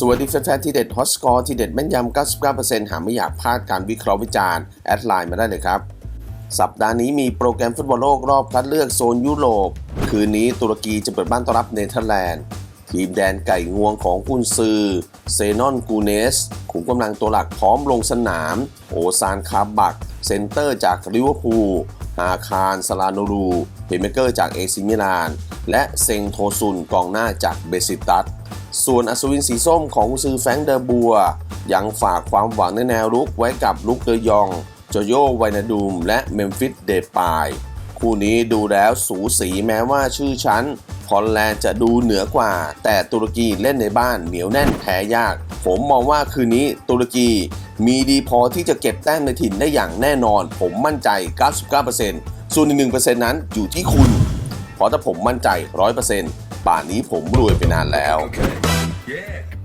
สวัสดีแฟนๆที่เด็ดฮอตสกอร์ที่เด็ดแม่นยำ 99%หากไม่อยากพลาดการวิเคราะห์วิจารณ์ แอดไลน์มาได้เลยครับ สัปดาห์นี้มีโปรแกรมฟุตบอลโลกรอบคัดเลือกโซนยุโรป คืนนี้ตุรกีจะเปิดบ้านต้อนรับเนเธอร์แลนด์ ทีมแดนไก่งวงของกุนซือ เซนอนกูเนส ขุมกำลังตัวหลักพร้อมลงสนาม โอซานคาบัก เซนเตอร์จากลิเวอร์พูลอาคารสลาโนรูเพเมเกอร์จากเอซิมิลาน และเซงโทซุนกองหน้าจากเบซิตัส ส่วนอัศวินสีส้มของกุซือแฟงเดอบัว ยังฝากความหวังในแนวรุกไว้กับลุกเดยอง โจโยไวนาดูม และเมมฟิสเดปาย คู่นี้ดูแล้วสูสีแม้ว่าชื่อชั้นฮอลแลนด์จะดูเหนือกว่า แต่ตุรกีเล่นในบ้านเหนียวแน่นแพ้ยาก ผมมองว่าคืนนี้ตุรกีมีดีพอที่จะเก็บแต้มในถิ่นได้อย่างแน่นอน ผมมั่นใจ 99%ส่วนอีก1%นั้นอยู่ที่คุณ เพราะถ้าผมมั่นใจ 100% ป่านนี้ผมรวยไปนานแล้ว yeah.